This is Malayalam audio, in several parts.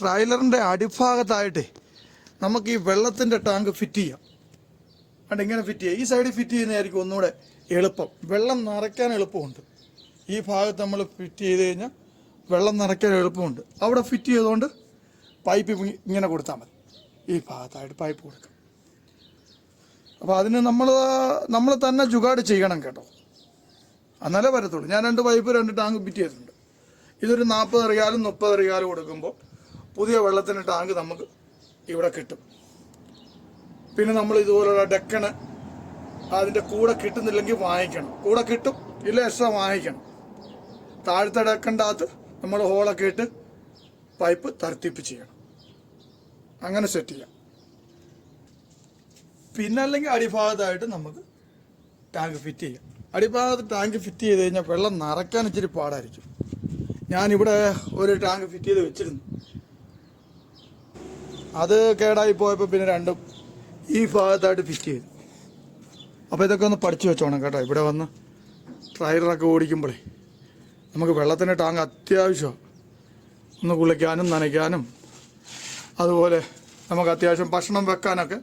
ട്രailerന്റെ അടിഭാഗത്തായിട്ട് നമുക്ക് ഈ വെള്ളത്തിന്റെ ടാങ്ക് ഫിറ്റ് ചെയ്യാം. അണ്ട് ഇങ്ങനെ ഫിറ്റ് ചെയ്യാം. ഈ സൈഡിൽ ഫിറ്റ് ചെയ്യുന്നതായിരിക്കും ഒന്നുകൂടെ എളുപ്പം. വെള്ളം നിറയ്ക്കാൻ എളുപ്പമുണ്ട്. ഈ ഭാഗത്ത് നമ്മൾ ഫിറ്റ് ചെയ്ത് കഴിഞ്ഞാൽ വെള്ളം നിറയ്ക്കാൻ എളുപ്പമുണ്ട്. അവിടെ ഫിറ്റ് ചെയ്തുകൊണ്ട് പൈപ്പ് ഇങ്ങനെ കൊടുത്താൽ മതി. ഈ ഭാഗത്തായിട്ട് പൈപ്പ് കൊടുക്കാം. അപ്പോൾ അതിന് നമ്മൾ നമ്മൾ തന്നെ ജുഗാട് ചെയ്യണം കേട്ടോ. എന്നാലേ വരത്തുള്ളൂ. ഞാൻ രണ്ട് പൈപ്പ് രണ്ട് ടാങ്ക് ഫിറ്റ് ചെയ്തിട്ടുണ്ട്. ഇതൊരു നാൽപ്പത് റിയാലും മുപ്പത് റിയാലും കൊടുക്കുമ്പോൾ പുതിയ വെള്ളത്തിന് ടാങ്ക് നമുക്ക് ഇവിടെ കിട്ടും. പിന്നെ നമ്മൾ ഇതുപോലുള്ള ഡെക്കണ് അതിന്റെ കൂടെ കിട്ടുന്നില്ലെങ്കിൽ വാങ്ങിക്കണം. കൂടെ കിട്ടും ഇല്ല എക്സ്ട്രാ വാങ്ങിക്കണം. താഴത്തെ ഡെക്കന്റെ നമ്മൾ ഹോളൊക്കെ ഇട്ട് പൈപ്പ് തർത്തിപ്പ് ചെയ്യണം. അങ്ങനെ സെറ്റ് ചെയ്യാം. പിന്നെ അല്ലെങ്കിൽ അടിഭാഗത്തായിട്ട് നമുക്ക് ടാങ്ക് ഫിറ്റ് ചെയ്യാം. അടിഭാഗത്ത് ടാങ്ക് ഫിറ്റ് ചെയ്ത് കഴിഞ്ഞാൽ വെള്ളം നിറയ്ക്കാൻ ഇച്ചിരി പാടായിരിക്കും. ഞാനിവിടെ ഒരു ടാങ്ക് ഫിറ്റ് ചെയ്ത് വെച്ചിരുന്നു. അത് കേടായി പോയപ്പോൾ പിന്നെ രണ്ടും ഈ ഭാഗത്തായിട്ട് ഫിറ്റ് ചെയ്തു. അപ്പോൾ ഇതൊക്കെ ഒന്ന് പഠിച്ചു വെച്ചോണം കേട്ടോ. ഇവിടെ വന്ന് ട്രയറൊക്കെ ഓടിക്കുമ്പോഴേ നമുക്ക് വെള്ളത്തിന്റെ ടാങ്ക് അത്യാവശ്യമാണ് ഒന്ന് കുളിക്കാനും നനയ്ക്കാനും. അതുപോലെ നമുക്ക് അത്യാവശ്യം ഭക്ഷണം വെക്കാനൊക്കെ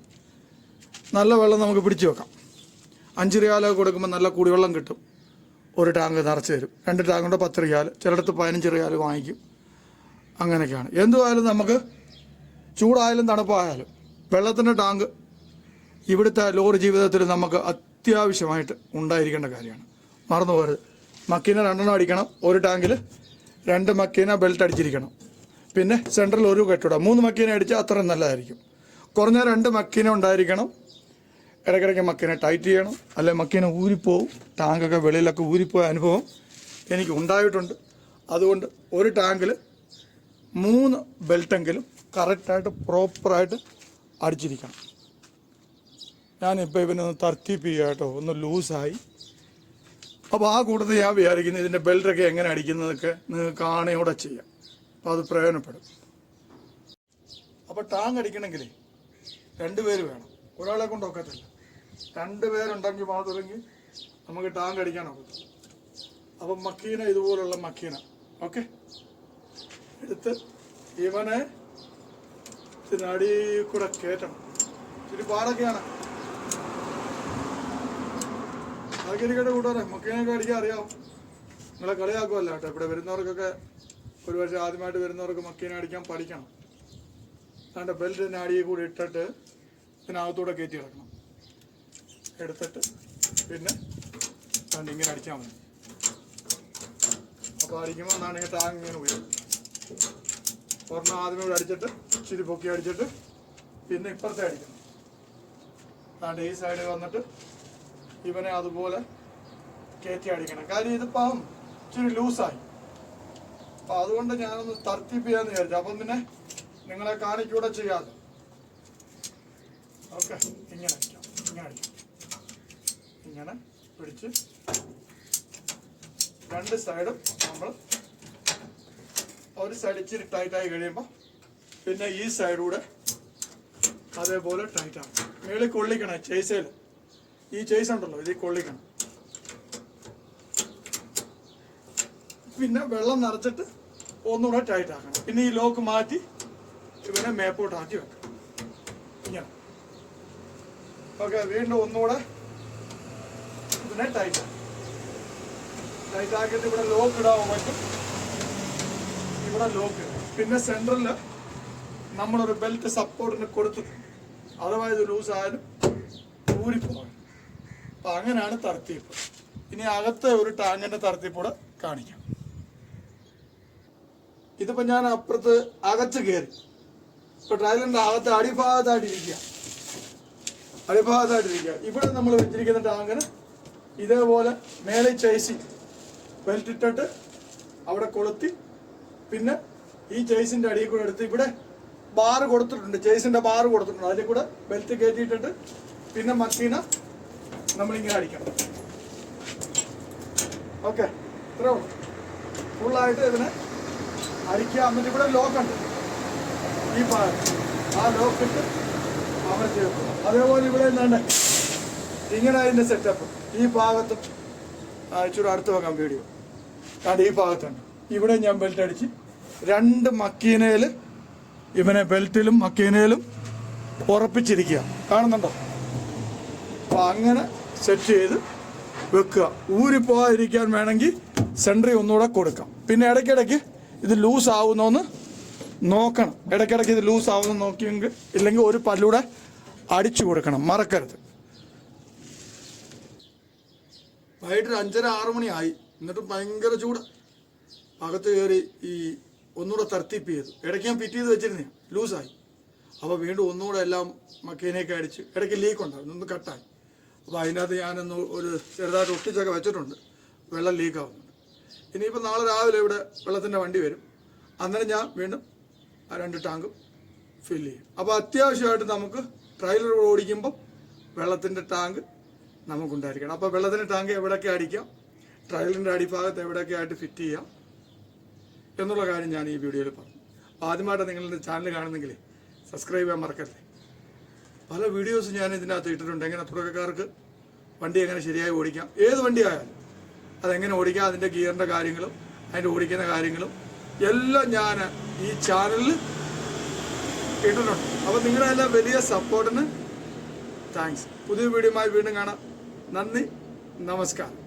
നല്ല വെള്ളം നമുക്ക് പിടിച്ചു വെക്കാം. അഞ്ച് റിയാലൊക്കെ കൊടുക്കുമ്പോൾ നല്ല കുടിവെള്ളം കിട്ടും. ഒരു ടാങ്ക് നിറച്ച് തരും. രണ്ട് ടാങ്ക് കൊണ്ട് പത്ത് റിയാൽ ചിലയിടത്ത് പതിനഞ്ച് റിയാൽ വാങ്ങിക്കും. അങ്ങനെയൊക്കെയാണ്. എന്തുമായാലും നമുക്ക് ചൂടായാലും തണുപ്പായാലും വെള്ളത്തിന്റെ ടാങ്ക് ഇവിടുത്തെ ലോറി ജീവിതത്തിൽ നമുക്ക് അത്യാവശ്യമായിട്ട് ഉണ്ടായിരിക്കേണ്ട കാര്യമാണ്. മറന്നു പോകരുത്. മക്കീന രണ്ടെണ്ണം അടിക്കണം ഒരു ടാങ്കിൽ രണ്ട് മക്കീന ബെൽറ്റ് അടിച്ചിരിക്കണം. പിന്നെ സെൻട്രൽ ഒരു കെട്ടിടം മൂന്ന് മക്കീന അടിച്ചാൽ അത്രയും നല്ലതായിരിക്കും. കുറഞ്ഞ രണ്ട് മക്കീന ഉണ്ടായിരിക്കണം. ഇടയ്ക്കിടയ്ക്ക് മക്കീനെ ടൈറ്റ് ചെയ്യണം. അല്ലെ മക്കീനെ ഊരിപ്പോവും. ടാങ്കൊക്കെ വെളിയിലൊക്കെ ഊരിപ്പോയ അനുഭവം എനിക്ക് ഉണ്ടായിട്ടുണ്ട്. അതുകൊണ്ട് ഒരു ടാങ്കിൽ മൂന്ന് ബെൽറ്റെങ്കിലും കറക്റ്റായിട്ട് പ്രോപ്പറായിട്ട് അടിച്ചിരിക്കണം. ഞാനിപ്പോൾ ഇവനൊന്ന് തർത്തീപ്പ് ചെയ്യുക കേട്ടോ. ഒന്ന് ലൂസായി. അപ്പോൾ ആ കൂട്ടത്തിൽ ഞാൻ വിചാരിക്കുന്നത് ഇതിന്റെ ബെൽറ്റൊക്കെ എങ്ങനെ അടിക്കുന്നതൊക്കെ നിങ്ങൾക്ക് കാണയോടെ ചെയ്യാം. അപ്പോൾ അത് പ്രയോജനപ്പെടും. അപ്പോൾ ടാങ്ക് അടിക്കണമെങ്കിൽ രണ്ടുപേര് വേണം. ഒരാളെ കൊണ്ട് ഒക്കത്തില്ല. രണ്ട് പേരുണ്ടെങ്കിൽ മാത്രമെങ്കിൽ നമുക്ക് ടാങ്ക് അടിക്കാൻ ഒക്കത്തില്ല അപ്പം മക്കീന ഇതുപോലുള്ള മക്കീന. ഓക്കെ? എടുത്ത് ഇവനെ ഇതിനടി കൂടെ കേറ്റണം ഇച്ചിരി പാടൊക്കെയാണ്. അതൊക്കെ ഇരിക്കട്ടെ കൂട്ടുകാരെ മക്കീനൊക്കെ അടിക്കാൻ അറിയാം. നിങ്ങളെ കളിയാക്കുമല്ല കേട്ടോ. ഇവിടെ വരുന്നവർക്കൊക്കെ ഒരു പക്ഷേ ആദ്യമായിട്ട് വരുന്നവർക്ക് മക്കീനെ അടിക്കാൻ പഠിക്കണം. അതാണ്ട് ബെൽറ്റ് തന്നെ അടിയിൽ കൂടി ഇട്ടിട്ട് ഇതിനകത്തൂടെ കയറ്റി കിടക്കണം എടുത്തിട്ട് പിന്നെ അതുകൊണ്ട് ഇങ്ങനെ അടിച്ചാൽ മതി. അപ്പോൾ അടിക്കുമ്പോൾ എന്നാണെങ്കിൽ ടാങ് ഇങ്ങനെ ഉയരും. ഒരെണ്ണം ആദ്യമേ ഇവിടെ അടിച്ചിട്ട് ഇച്ചിരി പൊക്കി അടിച്ചിട്ട് പിന്നെ ഇപ്പുറത്തെ അടിക്കണം. അതുകൊണ്ട് ഈ സൈഡിൽ വന്നിട്ട് ഇവനെ അതുപോലെ കയറ്റി അടിക്കണം. കാര്യം ഇതിപ്പം ഇച്ചിരി ലൂസായി. അപ്പം അതുകൊണ്ട് ഞാനൊന്ന് തർത്തിപ്പിക്കാന്ന് വിചാരിച്ചു. അപ്പം പിന്നെ നിങ്ങളെ കാണിക്കൂടെ ചെയ്യാതെ. ഓക്കെ ഇങ്ങനെ അടിക്കാം. ഇങ്ങനെ അടിക്കാം. ഇങ്ങനെ പിടിച്ച് രണ്ട് സൈഡും നമ്മൾ ഒരു സൈഡ് ഇച്ചിരി ടൈറ്റായി കഴിയുമ്പോൾ പിന്നെ ഈ സൈഡൂടെ അതേപോലെ ടൈറ്റ് ആണ് മേളിൽ കൊള്ളിക്കണം ചേസയിൽ ഈ ചേസ് ഉണ്ടല്ലോ ഇതിൽ കൊള്ളിക്കണം. പിന്നെ വെള്ളം നിറച്ചിട്ട് ഒന്നുകൂടെ ടൈറ്റ് ആക്കണം. പിന്നെ ഈ ലോക്ക് മാറ്റി ഇവനെ മേപ്പോട്ടാക്കി വെക്കണം. ഇങ്ങനെ. ഓക്കെ വീണ്ടും ഒന്നുകൂടെ ഇതിനെ ടൈറ്റ് ടൈറ്റ് ആക്കിയിട്ട് ഇവിടെ ലോക്ക് ഇടാൻ പറ്റും. ഇവിടെ ലോക്ക് പിന്നെ സെൻട്രലിൽ നമ്മളൊരു ബെൽറ്റ് സപ്പോർട്ടിന് കൊടുത്തിട്ടുണ്ട് അഥവാ ഇത് ലൂസ് ആയാലും അപ്പം അങ്ങനെയാണ് തർത്തീപ്പ്. ഇനി അകത്തെ ഒരു ടാങ്കിന്റെ തർത്തീപ്പൂടെ കാണിക്കാം. ഇതിപ്പോൾ ഞാൻ അപ്പുറത്ത് അകത്ത് കയറി ഇപ്പോൾ ട്രയലിന്റെ അകത്ത് അടിഭാഗത്തായിട്ടിരിക്കുക അടിഭാഗത്തായിട്ടിരിക്കുക ഇവിടെ നമ്മൾ വെച്ചിരിക്കുന്ന ടാങ്കിന് ഇതേപോലെ മേലെ ചേസി ബെൽറ്റ് ഇട്ടിട്ട് അവിടെ കൊളുത്തി പിന്നെ ഈ ചേസിന്റെ അടിയിൽ കൂടെ എടുത്ത് ഇവിടെ ബാർ കൊടുത്തിട്ടുണ്ട്. ചേസിന്റെ ബാർ കൊടുത്തിട്ടുണ്ട്. അതിൽ കൂടെ ബെൽറ്റ് കയറ്റിയിട്ടിട്ട് പിന്നെ മക്കീന നമ്മളിങ്ങനെ അടിക്കണം. ഓക്കെ ഇത്രേ ഉള്ളൂ. ഫുള്ളായിട്ട് ഇതിനെ അടിക്കുക. എന്നിട്ട് ഇവിടെ ലോക്ക് ഉണ്ട്. ഈ ഭാഗം. ആ ലോക്ക് ഇട്ട് അമർത്തി വെക്കും അതേപോലെ ഇവിടെ എന്താണ്? ഇങ്ങനെ അതിന്റെ സെറ്റപ്പ് ഈ ഭാഗത്തും അയച്ചൂടെ അടുത്ത് വെക്കാം വീഡിയോ അത് ഈ ഭാഗത്തുണ്ട്. ഇവിടെ ഞാൻ ബെൽറ്റ് അടിച്ച് രണ്ട് മക്കീനയിൽ ഇവനെ ബെൽറ്റിലും മക്കീനയിലും ഉറപ്പിച്ചിരിക്കുക. കാണുന്നുണ്ടോ? അപ്പൊ അങ്ങനെ സെറ്റ് ചെയ്ത് വെക്കുക. ഊരിപ്പോകാതിരിക്കാൻ വേണമെങ്കിൽ സെൻട്രി ഒന്നുകൂടെ കൊടുക്കാം. പിന്നെ ഇടയ്ക്കിടയ്ക്ക് ഇത് ലൂസ് ആവുന്നോന്ന് നോക്കണം. ഇടയ്ക്കിടയ്ക്ക് ഇത് ലൂസ് ആവുന്ന നോക്കിയെങ്കിൽ ഇല്ലെങ്കിൽ ഒരു പല്ലൂടെ അടിച്ചു കൊടുക്കണം. മറക്കരുത്. വൈകിട്ട് അഞ്ചര ആറ് ആയി എന്നിട്ട് ഭയങ്കര ചൂട്. അകത്ത് കയറി ഈ ഒന്നുകൂടെ തർത്തിപ്പ് ചെയ്തു. ഇടയ്ക്ക് ഞാൻ ഫിറ്റ് ചെയ്ത് വെച്ചിരുന്നേ ലൂസായി. അപ്പോൾ വീണ്ടും ഒന്നുകൂടെ എല്ലാം മക്കേനെയൊക്കെ അടിച്ച് ഇടയ്ക്ക് ലീക്ക് ഉണ്ടായിരുന്നു ഒന്ന് കട്ടായി. അപ്പോൾ അതിനകത്ത് ഞാനൊന്ന് ഒരു ചെറുതായിട്ട് ഒട്ടിച്ചൊക്കെ വെച്ചിട്ടുണ്ട്. വെള്ളം ലീക്ക് ആവുന്നുണ്ട്. ഇനിയിപ്പോൾ നാളെ രാവിലെ ഇവിടെ വെള്ളത്തിന്റെ വണ്ടി വരും. അന്നേരം ഞാൻ വീണ്ടും ആ രണ്ട് ടാങ്കും ഫില്ല് ചെയ്യും. അപ്പോൾ അത്യാവശ്യമായിട്ട് നമുക്ക് ട്രailer ഓടിക്കുമ്പോൾ വെള്ളത്തിന്റെ ടാങ്ക് നമുക്കുണ്ടായിരിക്കണം. അപ്പോൾ വെള്ളത്തിന്റെ ടാങ്ക് എവിടെയൊക്കെ അടിക്കാം? ട്രയലിന്റെ അടിഭാഗത്ത് എവിടെയൊക്കെ ആയിട്ട് ഫിറ്റ് ചെയ്യാം? എന്നുള്ള കാര്യം ഞാൻ ഈ വീഡിയോയിൽ പറഞ്ഞു. അപ്പോൾ ആദ്യമായിട്ട് നിങ്ങളുടെ ചാനൽ കാണുന്നെങ്കിൽ സബ്സ്ക്രൈബ് ചെയ്യാൻ മറക്കരുത് പല വീഡിയോസ് ഞാൻ ഇതിനകത്ത് ഇട്ടിട്ടുണ്ട്. എങ്ങനെ തുടക്കക്കാർക്ക് വണ്ടി എങ്ങനെ ശരിയായി ഓടിക്കാം? ഏത് വണ്ടി ആയാലും അതെങ്ങനെ ഓടിക്കാം? അതിന്റെ ഗിയറിന്റെ കാര്യങ്ങളും അതിന്റെ ഓടിക്കുന്ന കാര്യങ്ങളും എല്ലാം ഞാൻ ഈ ചാനലിൽ ഇട്ടിട്ടുണ്ട്. അപ്പോൾ നിങ്ങളുടെ എല്ലാം വലിയ സപ്പോർട്ടിന് താങ്ക്സ് പുതിയ വീഡിയോയുമായി വീണ്ടും കാണാം. നന്ദി. നമസ്കാരം.